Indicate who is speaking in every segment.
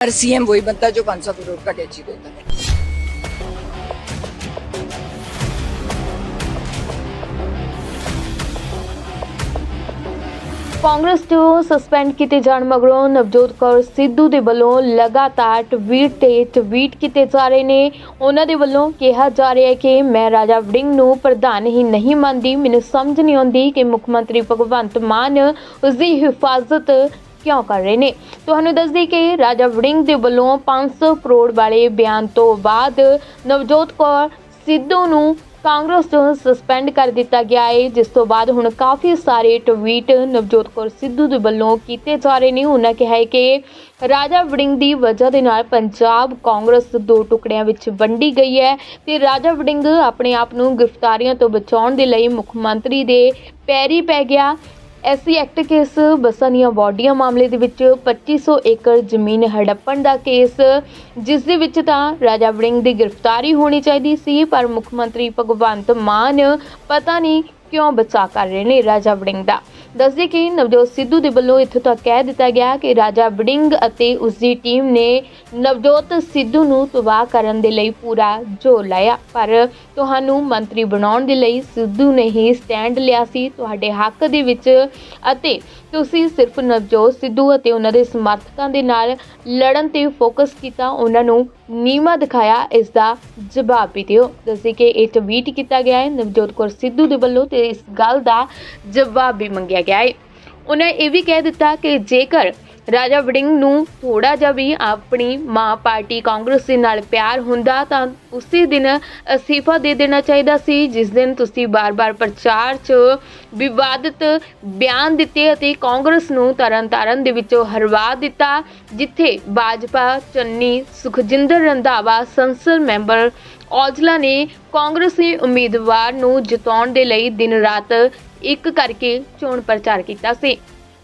Speaker 1: हर CM वही बनता है जो 500 करोड़ का टैक्सी देता है
Speaker 2: ਕਾਂਗਰਸ ਤੋਂ ਸਸਪੈਂਡ ਕੀਤੇ ਜਾਣ ਮਗਰੋਂ ਨਵਜੋਤ ਕੌਰ ਸਿੱਧੂ ਦੇ ਵੱਲੋਂ ਲਗਾਤਾਰ ਟਵੀਟ ਤੇ ਟਵੀਟ ਕੀਤੇ ਜਾ ਰਹੇ ਨੇ ਉਹਨਾਂ ਦੇ ਵੱਲੋਂ ਕਿਹਾ ਜਾ ਰਿਹਾ ਹੈ ਕਿ ਮੈਂ ਰਾਜਾ ਵੜਿੰਗ ਨੂੰ ਪ੍ਰਧਾਨ ਹੀ ਨਹੀਂ ਮੰਨਦੀ ਮੈਨੂੰ ਸਮਝ ਨਹੀਂ ਆਉਂਦੀ ਕਿ ਮੁੱਖ ਮੰਤਰੀ ਭਗਵੰਤ ਮਾਨ ਉਸ ਦੀ ਹਿਫਾਜ਼ਤ ਕਿਉਂ ਕਰ ਰਹੇ ਨੇ? ਤੁਹਾਨੂੰ ਦੱਸ ਦਈਏ ਕਿ ਰਾਜਾ ਵੜਿੰਗ ਦੇ ਵੱਲੋਂ 500 ਕਰੋੜ ਵਾਲੇ ਬਿਆਨ ਤੋਂ ਬਾਅਦ ਨਵਜੋਤ ਕੌਰ ਸਿੱਧੂ ਨੂੰ ਕਾਂਗਰਸ ਤੋਂ ਸਸਪੈਂਡ ਕਰ ਦਿੱਤਾ ਗਿਆ ਹੈ। ਜਿਸ ਤੋਂ ਬਾਅਦ ਹੁਣ ਕਾਫੀ ਸਾਰੇ ਟਵੀਟ ਨਵਜੋਤ ਕੌਰ ਸਿੱਧੂ ਦੇ ਵੱਲੋਂ ਕੀਤੇ ਜਾ ਰਹੇ ਨੇ। ਉਹਨਾਂ ਕਿਹਾ ਹੈ ਕਿ ਰਾਜਾ ਵੜਿੰਗ ਦੀ ਵਜ੍ਹਾ ਦੇ ਨਾਲ ਪੰਜਾਬ ਕਾਂਗਰਸ ਦੋ ਟੁਕੜਿਆਂ ਵਿੱਚ ਵੰਡੀ ਗਈ ਹੈ ਤੇ ਰਾਜਾ ਵੜਿੰਗ ਆਪਣੇ ਆਪ ਨੂੰ ਗ੍ਰਿਫਤਾਰੀਆਂ ਤੋਂ ਬਚਾਉਣ ਦੇ ਲਈ ਮੁੱਖ ਮੰਤਰੀ ਦੇ ਪੈਰੀ ਪੈ ਗਿਆ। ਐਸਸੀ ਐਕਟ ਕੇਸ ਬੱਸਾਂ ਦੀਆਂ ਵਾਰਡੀਆਂ ਮਾਮਲੇ ਦੇ ਵਿੱਚ 2500 ਏਕੜ ਜ਼ਮੀਨ ਹੜੱਪਣ ਦਾ ਕੇਸ, ਜਿਸ ਦੇ ਵਿੱਚ ਤਾਂ ਰਾਜਾ ਵੜਿੰਗ ਦੀ ਗ੍ਰਿਫਤਾਰੀ ਹੋਣੀ ਚਾਹੀਦੀ ਸੀ, ਪਰ ਮੁੱਖ ਮੰਤਰੀ ਭਗਵੰਤ ਮਾਨ ਪਤਾ ਨਹੀਂ ਕਿਉਂ ਬਚਾ ਕਰ ਰਹੇ ਨੇ ਰਾਜਾ ਵੜਿੰਗ ਦਾ। ਦੱਸਦੇ ਕਿ ਨਵਜੋਤ ਸਿੱਧੂ ਦੇ ਵੱਲੋਂ ਇੱਥੋਂ ਤੱਕ ਕਹਿ ਦਿੱਤਾ ਗਿਆ ਕਿ ਰਾਜਾ ਵੜਿੰਗ ਅਤੇ ਉਸ ਦੀ ਟੀਮ ਨੇ ਨਵਜੋਤ ਸਿੱਧੂ ਨੂੰ ਤਬਾਹ ਕਰਨ ਦੇ ਲਈ ਪੂਰਾ ਜ਼ੋਰ ਲਾਇਆ। ਪਰ ਤੁਹਾਨੂੰ ਮੰਤਰੀ ਬਣਾਉਣ ਦੇ ਲਈ ਸਿੱਧੂ ਨੇ ਹੀ ਸਟੈਂਡ ਲਿਆ ਸੀ ਤੁਹਾਡੇ ਹੱਕ ਦੇ ਵਿੱਚ ਅਤੇ ਤੁਸੀਂ ਸਿਰਫ ਨਵਜੋਤ ਸਿੱਧੂ ਅਤੇ ਉਹਨਾਂ ਦੇ ਸਮਰਥਕਾਂ ਦੇ ਨਾਲ ਲੜਨ ਤੇ ਫੋਕਸ ਕੀਤਾ, ਉਹਨਾਂ ਨੂੰ ਨੀਮਾ ਦਿਖਾਇਆ, ਇਸ ਦਾ ਜਵਾਬ ਵੀ ਦਿਓ। ਦੱਸੇ ਕਿ ਇਹ ਟਵੀਟ ਕੀਤਾ ਗਿਆ ਹੈ। ਨਵਜੋਤ ਕੌਰ ਸਿੱਧੂ ਦੇ ਵੱਲੋਂ ਤੇ ਇਸ ਗੱਲ ਦਾ ਜਵਾਬ ਵੀ ਮੰਗਿਆ ਗਿਆ ਹੈ ਉਹਨਾਂ ਇਹ ਵੀ ਕਹਿ ਦਿੱਤਾ ਕਿ ਜੇਕਰ ਰਾਜਾ ਵੜਿੰਗ ਨੂੰ ਥੋੜਾ ਜਿਹਾ ਵੀ ਆਪਣੀ ਮਾਂ ਪਾਰਟੀ ਕਾਂਗਰਸ ਦੇ ਨਾਲ ਪਿਆਰ ਹੁੰਦਾ ਤਾਂ ਉਸੇ ਦਿਨ ਅਸਤੀਫਾ ਦੇ ਦੇਣਾ ਚਾਹੀਦਾ ਸੀ, ਜਿਸ ਦਿਨ ਤੁਸੀਂ ਬਾਰ-ਬਾਰ ਪ੍ਰਚਾਰ 'ਚ ਵਿਵਾਦਿਤ ਬਿਆਨ ਦਿੱਤੇ ਅਤੇ ਕਾਂਗਰਸ ਨੂੰ ਤਰਨਤਾਰਨ ਦੇ ਵਿੱਚੋਂ ਹਰਵਾ ਦਿੱਤਾ, ਜਿੱਥੇ ਭਾਜਪਾ ਚੰਨੀ ਸੁਖਜਿੰਦਰ ਰੰਧਾਵਾ ਸੰਸਦ ਮੈਂਬਰ ਔਜਲਾ ਨੇ ਕਾਂਗਰਸੀ ਉਮੀਦਵਾਰ ਨੂੰ ਜਿਤਾਉਣ ਦੇ ਲਈ ਦਿਨ ਰਾਤ ਇੱਕ ਕਰਕੇ ਚੋਣ ਪ੍ਰਚਾਰ ਕੀਤਾ ਸੀ।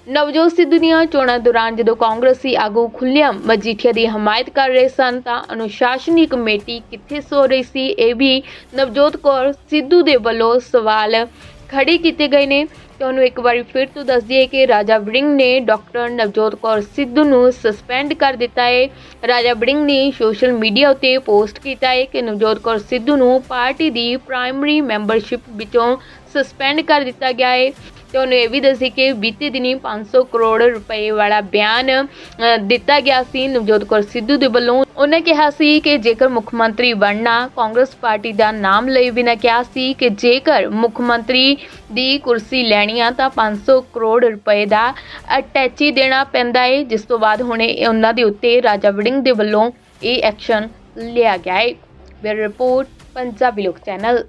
Speaker 2: ਨਵਜੋਤ ਸਿੱਧੂ ਦੀਆਂ ਚੋਣਾਂ ਦੌਰਾਨ ਜਦੋਂ ਕਾਂਗਰਸੀ ਆਗੂ ਖੁੱਲਿਆਂ ਮਜੀਠੀਆ ਦੀ ਹਮਾਇਤ ਕਰ ਰਹੇ ਸਨ, ਤਾਂ ਅਨੁਸ਼ਾਸਨੀ ਕਮੇਟੀ ਕਿੱਥੇ ਸੋ ਰਹੀ ਸੀ, ਇਹ ਵੀ ਨਵਜੋਤ ਕੌਰ ਸਿੱਧੂ ਦੇ ਵੱਲੋਂ ਸਵਾਲ ਖੜੇ ਕੀਤੇ ਗਏ ਨੇ ਤੁਹਾਨੂੰ ਇੱਕ ਵਾਰੀ ਫਿਰ ਤੋਂ ਦੱਸ ਦਈਏ ਕਿ ਰਾਜਾ ਵੜਿੰਗ ਨੇ ਡਾਕਟਰ ਨਵਜੋਤ ਕੌਰ ਸਿੱਧੂ ਨੂੰ ਸਸਪੈਂਡ ਕਰ ਦਿੱਤਾ ਹੈ ਰਾਜਾ ਵੜਿੰਗ ਨੇ ਸੋਸ਼ਲ ਮੀਡੀਆ ਉੱਤੇ ਪੋਸਟ ਕੀਤਾ ਹੈ ਕਿ ਨਵਜੋਤ ਕੌਰ ਸਿੱਧੂ ਨੂੰ ਪਾਰਟੀ ਦੀ ਪ੍ਰਾਇਮਰੀ ਮੈਂਬਰਸ਼ਿਪ ਵਿੱਚੋਂ ਸਸਪੈਂਡ ਕਰ ਦਿੱਤਾ ਗਿਆ ਹੈ ਤੇ ਉਹਨੇ ਇਹ ਵੀ ਦੱਸੀ ਕਿ ਬੀਤੇ ਦਿਨੀ 500 ਕਰੋੜ ਰੁਪਏ ਵਾਲਾ ਬਿਆਨ ਦਿੱਤਾ ਗਿਆ ਸੀ। ਨਵਜੋਤ ਕੌਰ ਸਿੱਧੂ ਦੇ ਵੱਲੋਂ ਉਹਨੇ ਕਿਹਾ ਸੀ ਕਿ ਜੇਕਰ ਮੁੱਖ ਮੰਤਰੀ ਬਣਨਾ, ਕਾਂਗਰਸ ਪਾਰਟੀ ਦਾ ਨਾਮ ਲਈ ਬਿਨਾਂ ਕਿਹਾ ਸੀ ਕਿ ਜੇਕਰ ਮੁੱਖ ਮੰਤਰੀ ਦੀ ਕੁਰਸੀ ਲੈਣੀ ਆ ਤਾਂ 500 ਕਰੋੜ ਰੁਪਏ ਦਾ ਅਟੈਚੀ ਦੇਣਾ ਪੈਂਦਾ ਹੈ ਜਿਸ ਤੋਂ ਬਾਅਦ ਹੁਣੇ ਉਹਨਾਂ ਦੇ ਉੱਤੇ ਰਾਜਾ ਵੜਿੰਗ ਦੇ ਵੱਲੋਂ ਇਹ ਐਕਸ਼ਨ ਲਿਆ ਗਿਆ ਹੈ ਬਿਊਰੋ ਰਿਪੋਰਟ, ਪੰਜਾਬੀ ਲੋਕ ਚੈਨਲ।